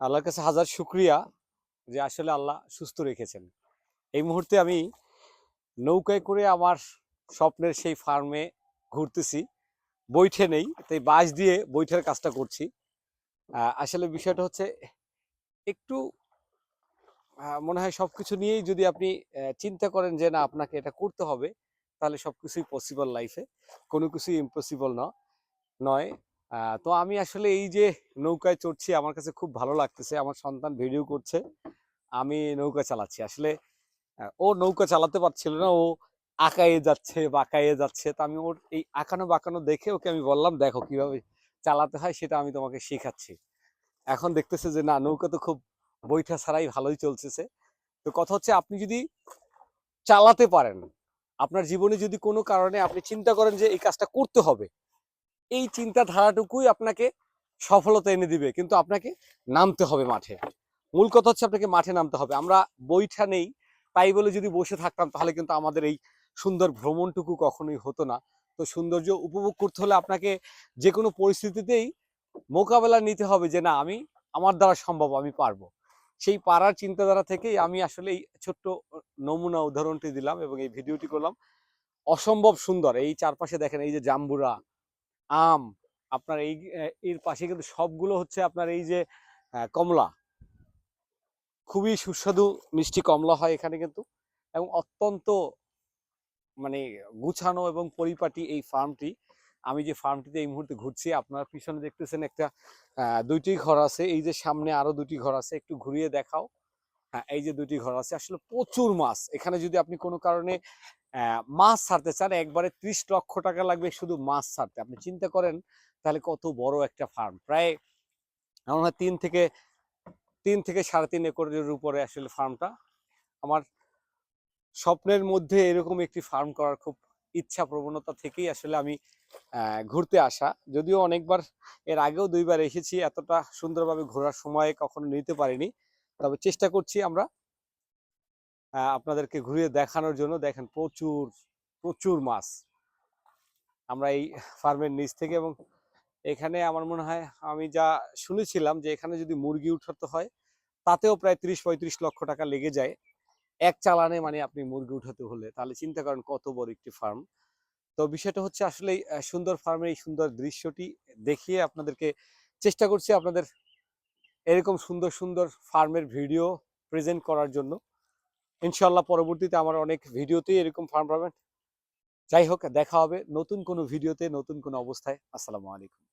আল্লাহর কাছে হাজার শুক্রিয়া যে আসলে আল্লাহ সুস্থ রেখেছেন। এই মুহূর্তে আমি নৌকায় করে আমার স্বপ্নের সেই ফার্মে ঘুরতেছি। বৈঠে নেই, তাই বাঁশ দিয়ে বৈঠের কাজটা করছি। আসলে বিষয়টা হচ্ছে একটু মনে হয় সবকিছু নিয়েই যদি আপনি চিন্তা করেন যে না, আপনাকে এটা করতে হবে, তাহলে সব কিছুই পসিবল লাইফে কোনো কিছুই ইম্পসিবল না, নয়। তো আমি আসলে এই যে নৌকায় চড়ছি, আমার কাছে খুব ভালো লাগতেছে। আমার সন্তান ভিডিও করছে, আমি নৌকা চালাচ্ছি। আসলে ও নৌকা চালাতে পারছিল না, ও আঁকায়ে যাচ্ছে বাঁকায়ে যাচ্ছে। তো আমি ওর এই আঁকানো বাঁকানো দেখে ওকে আমি বললাম, দেখো কীভাবে চালাতে হয়, সেটা আমি তোমাকে শেখাচ্ছি। এখন দেখতেছে যে, না, নৌকা তো খুব বৈঠা ছাড়াই ভালোই চলতেছে। তো কথা হচ্ছে, আপনি যদি চালাতে পারেন, আপনার জীবনে যদি কোনো কারণে আপনি চিন্তা করেন যে, এই কাজটা করতে হবে এই চিন্তাধারাটুকুই আপনাকে সফলতা এনে দিবে। কিন্তু আপনাকে নামতে হবে মাঠে। মূল কথা হচ্ছে আপনাকে মাঠে নামতে হবে। আমরা বৈঠা নেই, তাই বলে যদি বসে থাকতাম তাহলে কিন্তু আমাদের এই সুন্দর ভ্রমণটুকু কখনোই হতো না। তো সৌন্দর্য উপভোগ করতে হলে আপনাকে যে কোনো পরিস্থিতিতেই মোকাবেলা নিতে হবে যে, না, আমি, আমার দ্বারা সম্ভব, আমি পারব। সেই পারার চিন্তাধারা থেকেই আমি আসলে এই ছোট্ট নমুনা উদাহরণটি দিলাম এবং এই ভিডিওটি করলাম। অসম্ভব সুন্দর। এই চারপাশে দেখেন, এই যে জাম্বুরা আম, আপনার এই এর পাশে কিন্তু সবগুলো হচ্ছে আপনার এই যে কমলা। খুবই সুস্বাদু মিষ্টি কমলা হয় এখানে কিন্তু এবং অত্যন্ত মানে গুছানো এবং পরিপাটি এই ফার্মটি। আমি যে ফার্মটিতে এই মুহূর্তে ঘুরছি, আপনার পিছনে দেখতেছেন একটা দুইটি ঘর আছে। এই যে সামনে আরও দুটি ঘর আছে, একটু ঘুরিয়ে দেখাও। হ্যাঁ এই যে দুটি ঘর আছে। আসলে প্রচুর মাছ। এখানে যদি আপনি কোনো কারণে মাছ ছাড়তে চান, একবারে ত্রিশ লক্ষ টাকা লাগবে শুধু মাছ ছাড়তে। আপনি চিন্তা করেন তাহলে কত বড় একটা ফার্ম প্রায় আমার হয় তিন থেকে তিন থেকে সাড়ে তিন একরের উপরে আসলে ফার্মটা আমার স্বপ্নের মধ্যে এরকম একটি ফার্ম করার খুব ইচ্ছা প্রবণতা থেকেই আসলে আমি ঘুরতে আসা। যদিও অনেকবার এর আগেও দুইবার এসেছি, এতটা সুন্দরভাবে ঘোরার সময় কখনো নিতে পারিনি। তবে চেষ্টা করছি আমরা আপনাদেরকে ঘুরিয়ে দেখানোর জন্য দেখেন প্রচুর প্রচুর মাছ। আমরা এই ফার্মের নিচ থেকে এবং এখানে আমার মনে হয়, আমি যা শুনেছিলাম যে এখানে যদি মুরগি উঠাতে হয়, তাতেও প্রায় ত্রিশ পঁয়ত্রিশ লক্ষ টাকা লেগে যায়। এক চালানে মানে আপনি মুরগি উঠাতে হলে। তাহলে চিন্তা করেন কত বড় একটি ফার্ম। তো বিষয়টা হচ্ছে আসলে সুন্দর ফার্মের এই সুন্দর দৃশ্যটি দেখিয়ে আপনাদেরকে চেষ্টা করছি আপনাদের এরকম সুন্দর সুন্দর ফার্মের ভিডিও প্রেজেন্ট করার জন্য। ইনশাল্লাহ পরবর্তীতে আমার অনেক ভিডিওতেই এরকম ফার্ম পাবেন। যাই হোক, দেখা হবে নতুন কোনো ভিডিওতে, নতুন কোনো অবস্থায়। আসসালামু আলাইকুম।